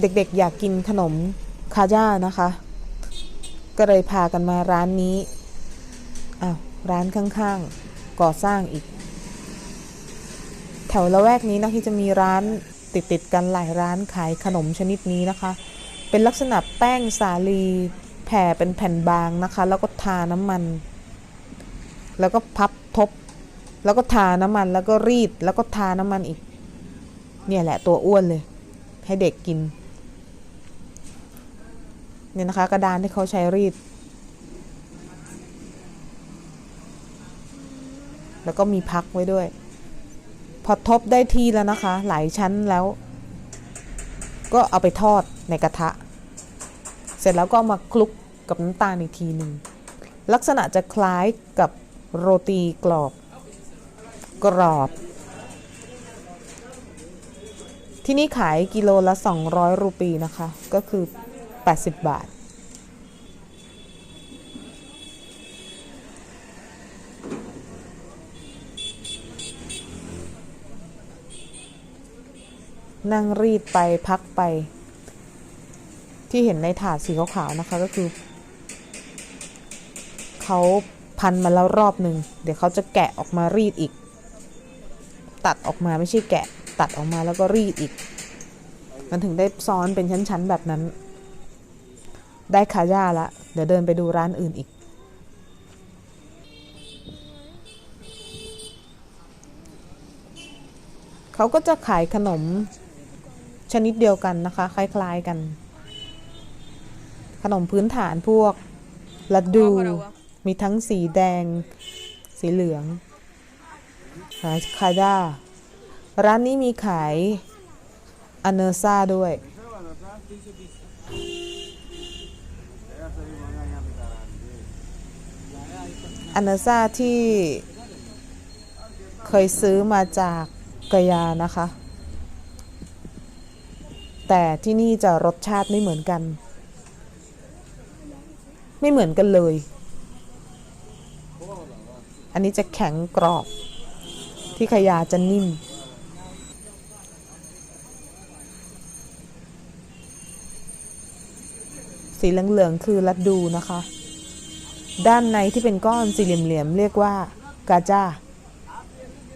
เด็กๆ อยากกินขนมคาญ่านะคะ ก็เลยพากันมาร้านนี้อ้าวร้านข้างๆ ก่อสร้างอีก แถวละแวกนี้นะที่จะมีร้านติดๆกันหลายร้านขายขนมชนิดนี้นะคะ เป็นลักษณะแป้งสาลีแผ่เป็นแผ่นบางนะคะ แล้วก็ทาน้ำมัน แล้วก็พับทบ แล้วก็ทาน้ำมันแล้วก็รีดแล้วก็ทาน้ำมันอีก เนี่ยแหละตัวอ้วนเลย ให้เด็กกิน เนี่ยนะคะ กระดานที่เขาใช้รีด แล้วก็มีพักไว้ด้วย พอทบได้ที่แล้วนะคะ หลายชั้นแล้ว ก็เอาไปทอดในกระทะ เสร็จแล้วก็มาคลุกกับน้ำตาลอีกทีหนึ่งลักษณะจะคล้ายกับโรตีกรอบ กรอบ ที่นี่ขายกิโลละ 200 รูปีนะคะ ก็คือ 80 บาท นั่งรีดไปพักไป ที่เห็นในถาดสีขาวๆนะคะก็คือเขาพันมาแล้วรอบหนึ่งเดี๋ยวเขาจะแกะออกมารีดอีก ตัดออกมาไม่ใช่แกะตัดออกมาแล้วก็รีดอีก มันถึงได้ซ้อนเป็นชั้นๆแบบนั้น ได้คาย่าละ เดี๋ยวเดินไปดูร้านอื่นอีก เขาก็จะขายขนมชนิดเดียวกันนะคะ คล้ายๆกัน ขนมพื้นฐานพวกลัดดู มีทั้งสีแดง สีเหลืองขายคาด้าร้านนี้มีขายอเนอร์ซ่าด้วย อเนซ่าที่เคยซื้อมาจากกะยานะคะ แต่ที่นี่จะรสชาติไม่เหมือนกัน ไม่เหมือนกันเลย อันนี้จะแข็งกรอบที่ขยาจะนิ่ม สีเหลืองๆคือลัดดูนะคะ ด้านในที่เป็นก้อนสี่เหลี่ยมๆเรียกว่ากาจ้า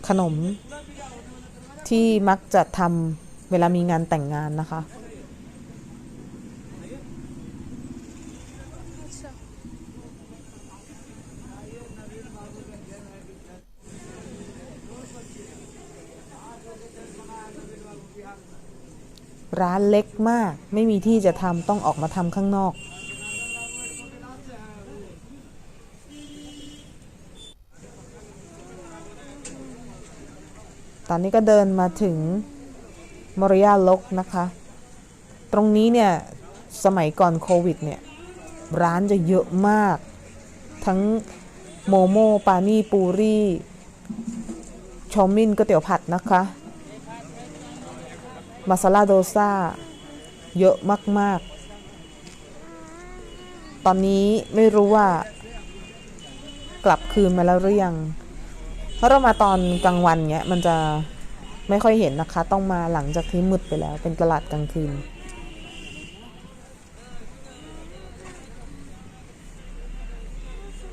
ขนมที่มักจะทำเวลามีงานแต่งงานนะคะ ร้านเล็กมาก ไม่มีที่จะทำต้องออกมาทำข้างนอก ตอนนี้ก็เดินมาถึงมริยาลกนะคะ ตรงนี้เนี่ย สมัยก่อนโควิดเนี่ย ร้านจะเยอะมาก ทั้งโมโมปานี่ปูรี่ชอมมินก๋วยเตี๋ยวผัดนะคะ มาซาลาโดซาเยอะมาก ๆ ตอนนี้ไม่รู้ว่ากลับคืนมาแล้วหรือยัง เพราะเรามาตอนกลางวันเนี้ยมันจะไม่ค่อยเห็นนะคะ ต้องมาหลังจากที่มืดไปแล้วเป็นตลาดกลางคืน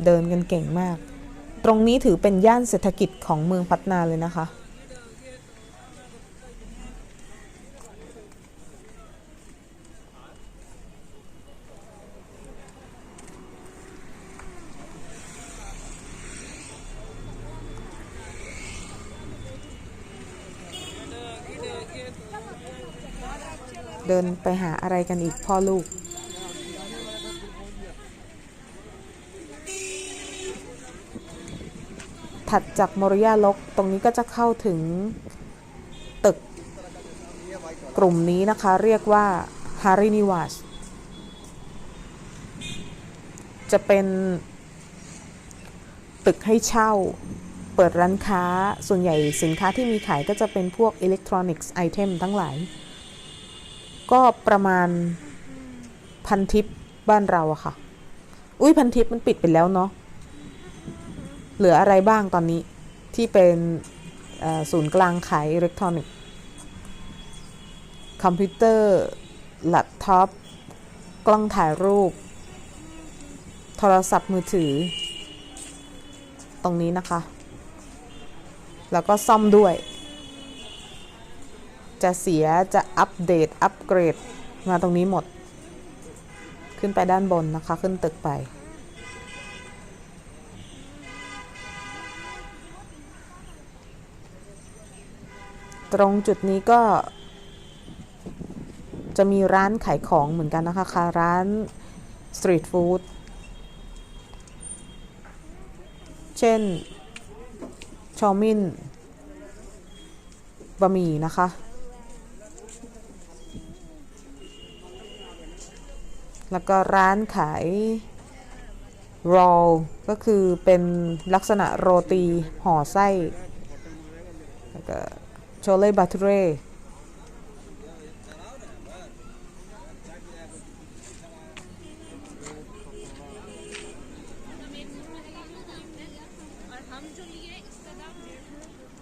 เดินกันเก่งมาก ตรงนี้ถือเป็นย่านเศรษฐกิจของเมืองพัตนาเลยนะคะ เดินไปหาอะไรกันอีกพ่อลูก ถัดจากมริยาลกตรงนี้ก็จะเข้าถึงตึกกลุ่มนี้นะคะ เรียกว่าฮารินิวาสจะเป็นตึกให้เช่า เปิดร้านค้าส่วนใหญ่สินค้าที่มีขายก็จะเป็นพวกอิเล็กทรอนิกส์ไอเทมทั้งหลาย ก็ประมาณพันทิปบ้านเราอะค่ะ อุ้ยพันทิปมันปิดไปแล้วเนาะ เหลืออะไรบ้างตอนนี้ที่เป็นศูนย์กลางขายอิเล็กทรอนิกส์คอมพิวเตอร์แล็ปท็อปกล้องถ่ายรูป โทรศัพท์มือถือ ตรงนี้นะคะ แล้วก็ซ่อมด้วย จะเสียจะอัปเดตอัปเกรดมาตรงนี้หมด ขึ้นไปด้านบนนะคะ ขึ้นตึกไป ตรงจุดนี้ก็ จะมีร้านขายของเหมือนกันนะคะค่ะร้านสตรีทฟู้ดเช่นชอมินบะหมี่นะคะ แล้วก็ร้านขายโรลก็คือเป็นลักษณะโรตีห่อไส้แล้วก็โชเล่บาทูเร่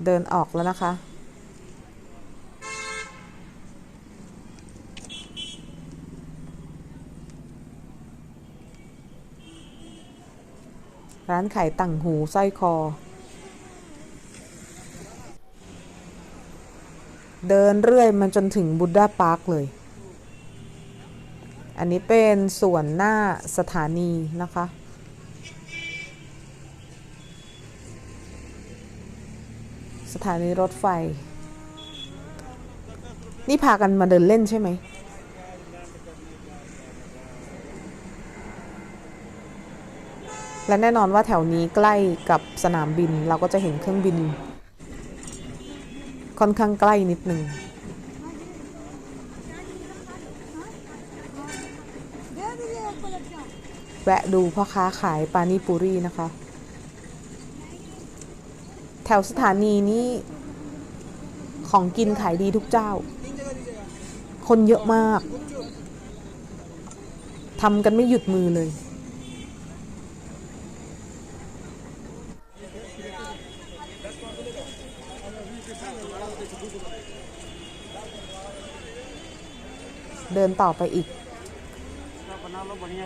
เดินออกแล้วนะคะ ร้านขายต่างหูสร้อยคอ เดินเรื่อยมันจนถึงบุ d ดาพาร์คเลย อันนี้เป็นส่วนหน้าสถานีนะคะสถานีรถไฟ นี่พากันมาเดินเล่นใช่ไหม และแน่นอนว่าแถวนี้ใกล้กับสนามบิน เราก็จะเห็นเครื่องบิน ค่อนข้างใกล้นิดหนึ่งแวะดูพ่อค้าขายปานิปุรีนะคะ แถวสถานีนี้ของกินขายดีทุกเจ้า คนเยอะมากทำกันไม่หยุดมือเลย เดินต่อไปอีก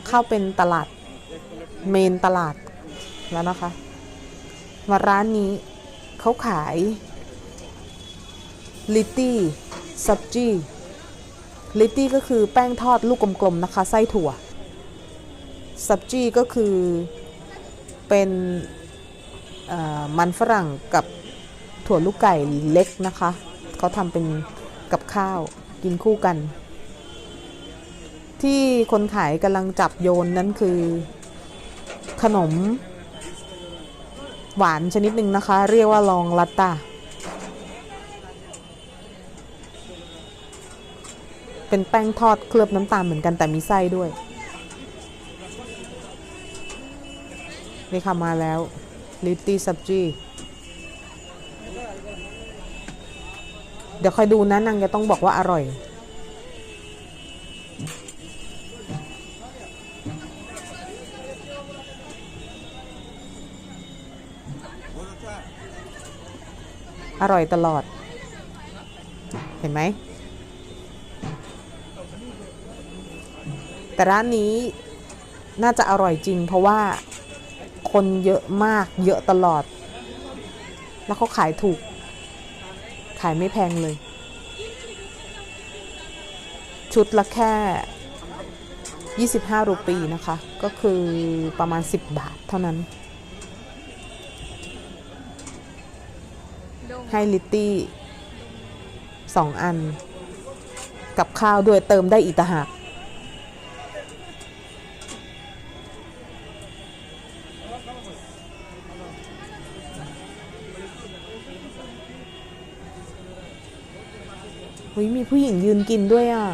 เข้าเป็นตลาดเมนตลาดแล้วนะคะ มาร้านนี้เขาขายลิตตี้ซับจีลิตตี้ก็คือแป้งทอดลูกกลมๆนะคะ ไส้ถั่วซับจีก็คือเป็นเอ่อ มันฝรั่งกับถั่วลูกไก่เล็กนะคะ เขาทำเป็นกับข้าวกินคู่กัน ที่คนขายกำลังจับโยนนั้นคือขนม หวานชนิดหนึ่งนะคะ เรียกว่าลองลัตตาเป็นแป้งทอดเคลือบน้ำตาลเหมือนกันแต่มีไส้ด้วยนี่ค่ะมาแล้ว ลิตตี้ซับจีเดี๋ยวคอยดูนะนางจะต้องบอกว่าอร่อย อร่อยตลอด เห็นไหม แต่ร้านนี้น่าจะอร่อยจริงเพราะว่า คนเยอะมาก เยอะตลอด แล้วเขาขายถูก ขายไม่แพงเลย ชุดละแค่ 25 รูปีนะคะ ก็คือประมาณ 10 บาทเท่านั้น ให้ลิตตี้สองอัน กับข้าวด้วยเติมได้อีกต่างหาก เฮ้ยมีผู้หญิงยืนกินด้วยอะ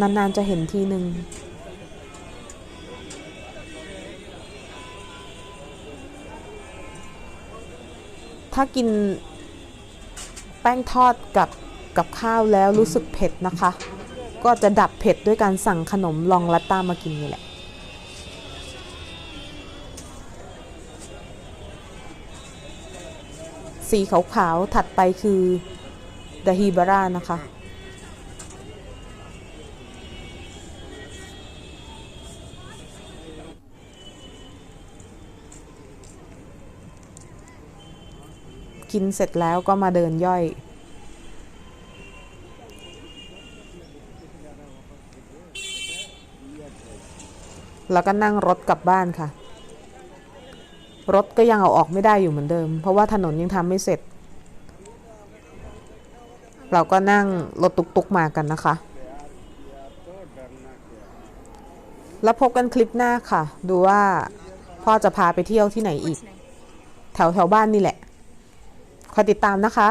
นาน ๆ จะเห็นทีหนึ่งถ้ากินแป้งทอดกับกับข้าวแล้วรู้สึกเผ็ดนะคะ ก็จะดับเผ็ดด้วยการสั่งขนมลองลัตตามากินนี่แหละ สีขาวๆ ถัดไปคือดาฮีบารานะคะ กินเสร็จแล้วก็มาเดินย่อยแล้วก็นั่งรถกลับบ้านค่ะ รถก็ยังเอาออกไม่ได้อยู่เหมือนเดิม เพราะว่าถนนยังทำไม่เสร็จ เราก็นั่งรถตุกๆมากันนะคะ แล้วพบกันคลิปหน้าค่ะ ดูว่าพ่อจะพาไปเที่ยวที่ไหนอีก แถวแถวบ้านนี่แหละ คอยติดตามนะคะ